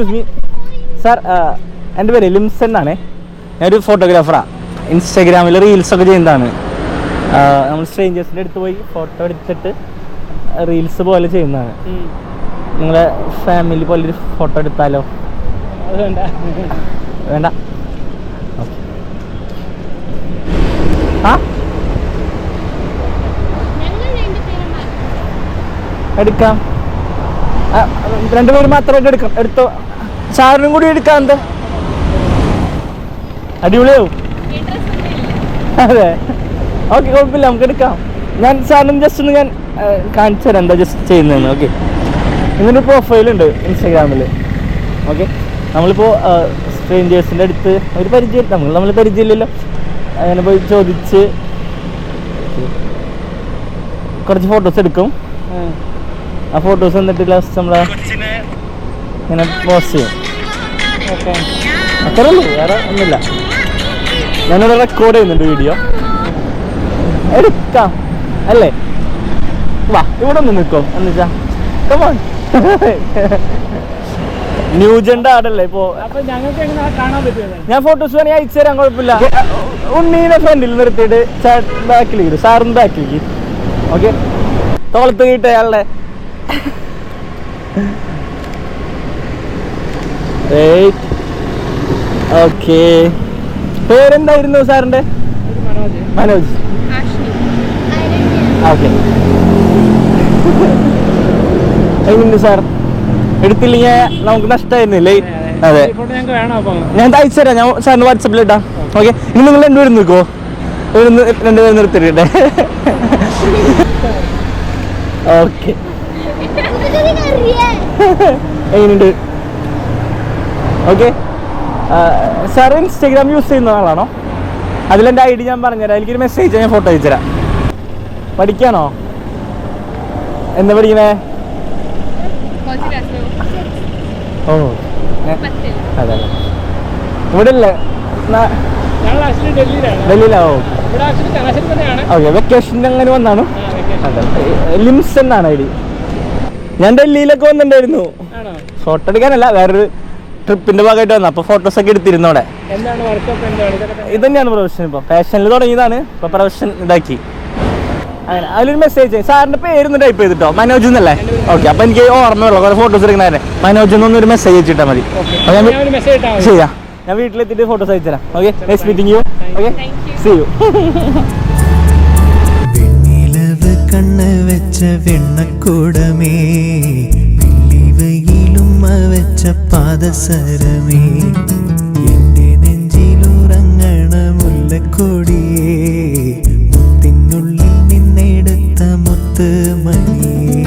Excuse me sir എന്റെ പേര് ലിംസൺ എന്നാണ്. ഞാനൊരു ഫോട്ടോഗ്രാഫറാണ് ഇൻസ്റ്റാഗ്രാമിൽ റീൽസൊക്കെ ചെയ്യുന്നതാണ്. നമ്മൾ സ്ട്രേഞ്ചേഴ്സിന്റെ അടുത്ത് പോയി ഫോട്ടോ എടുത്തിട്ട് റീൽസ് പോലെ ചെയ്യുന്നതാണ്. നിങ്ങളെ ഫാമിലി പോലെ ഒരു ഫോട്ടോ എടുത്താലോ? വേണ്ട. വേണ്ട. ആ? എടുക്കാം. രണ്ടുപേര് മാത്രമായിട്ട് എടുക്കാം. എടുത്തോ. സാറിനും കൂടി എടുക്കാം എന്താ? അടിപൊളിയാവും. അതെ. ഓക്കെ കുഴപ്പമില്ല നമുക്ക് എടുക്കാം. ഞാൻ സാറിനും ജസ്റ്റ് ഒന്ന് ഞാൻ കാണിച്ചു തരാം എന്താ ജസ്റ്റ് ചെയ്യുന്നതെന്ന്. ഓക്കെ. ഇങ്ങനൊരു പ്രൊഫൈലുണ്ട് ഇൻസ്റ്റാഗ്രാമിൽ ഓക്കെ. നമ്മളിപ്പോൾ സ്ട്രേഞ്ചേഴ്സിന്റെ അടുത്ത് ഒരു പരിചയം നമ്മൾ നമ്മൾ പരിചയമില്ലല്ലോ. അങ്ങനെ പോയി ചോദിച്ച്. കുറച്ച് ഫോട്ടോസ് എടുക്കും. ആ ഫോട്ടോസ് എന്നിട്ട് ലാസ്റ്റ് നമ്മളെ ഇങ്ങനെ പോസ്റ്റ് ചെയ്യും. ഓക്കെ അത്രേ ഉള്ളൂ വേറെ ഒന്നുമില്ല. ഞാനിവിടെ റെക്കോർഡ് ചെയ്യുന്നുണ്ട് വീഡിയോ എടുക്കാം. അല്ലേ? വാ ഇവിടെ ഒന്ന് നിൽക്കോ എന്നുവെച്ചാ കമോൺ ആടല്ലേ ഇപ്പോ. ഞാൻ ഫോട്ടോസ് വേണമെങ്കിൽ അയച്ചു തരാൻ കുഴപ്പമില്ല. ഉണ്ണീനെ ഫ്രണ്ടിൽ നിർത്തിയിട്ട് ബാക്കിലേക്ക് സാറിന് ബാക്കിലേക്ക് ഓക്കെ തോളത്ത് കിട്ടിയ അയാളുടെ ഓക്കെ പേരെന്തായിരുന്നു സാറിന്റെ മനോജ്. മനോജ് ഓക്കെ എങ്ങനെയുണ്ട് സാർ? എടുത്തില്ലെങ്കിൽ നമുക്ക് നഷ്ടമായിരുന്നില്ലേ അതെ ഞാൻ അയച്ചു തരാം. ഞാൻ സാറിന് വാട്സപ്പിൽ ഇട്ടാ ഓക്കെ ഇനി നിങ്ങൾ രണ്ടുപേരും നിൽക്കുമോ ഒരു രണ്ടുപേരും നിർത്തിട്ടെ ഓക്കെ എങ്ങനെയുണ്ട്? ഓക്കെ സാർ ഇൻസ്റ്റാഗ്രാം യൂസ് ചെയ്യുന്ന ആളാണോ? അതിലെന്റെ ഐ ഡി ഞാൻ പറഞ്ഞുതരാം. എനിക്കൊരു മെസ്സേജ് ഞാൻ ഫോട്ടോ അയച്ചുതരാം. പഠിക്കാണോ? എന്താ പഠിക്കണേ? ഓ. അതെ അതെ. ഇവിടെ അല്ലേ ന- ഡൽഹിയിലാണ്. ഡൽഹിയിലാ? ഓ. ഇവിടെ ആക്ച്വലി ചങ്ങനാശ്ശേരി തന്നെയാണ് ഓക്കെ വെക്കേഷൻ അങ്ങനെ വന്നാണ്. ലിംസ് എന്നാണ് ഐ ഡി? ഞാൻ ഡൽഹിയിലൊക്കെ വന്നിട്ടുണ്ടായിരുന്നു. ഫോട്ടോ എടുക്കാനല്ല വേറൊരു ട്രിപ്പിന്റെ ഭാഗമായിട്ട് വന്നു. അപ്പൊ ഫോട്ടോസ് ഒക്കെ എടുത്തിരുന്നു അവിടെ. ഇത് തന്നെയാണ് പ്രൊഫഷൻ ഇപ്പൊ. ഫാഷനിൽ തുടങ്ങിയതാണ്. ഇപ്പൊ പ്രൊഫഷൻ ഇതാക്കി. അങ്ങനെ അതിലൊരു മെസ്സേജ് സാറിന്റെ പേരൊന്ന് ടൈപ്പ് ചെയ്തിട്ടോ? മനോജ് എന്നല്ലേ? ഓക്കെ അപ്പൊ എനിക്ക് ഓർമ്മയുള്ള. കുറെ ഫോട്ടോസ് എടുക്കുന്ന മനോജ് ഞാൻ ഒരു മെസ്സേജ് അയച്ചിട്ടാ മതി. ചെയ്യാം ഞാൻ വീട്ടിലെത്തിയിട്ട് ഫോട്ടോസ് അയച്ചു തരാം okay next meeting you okay see you വെണ്ണക്കൂടമേ വെള്ളിവയിലും വെച്ച പാദസരമേ. എന്റെ നെഞ്ചിലുറങ്ങണ മുല്ലക്കൊടിയേ മുത്തിനുള്ളിൽ നിന്നെടുത്ത മുത്ത് മണി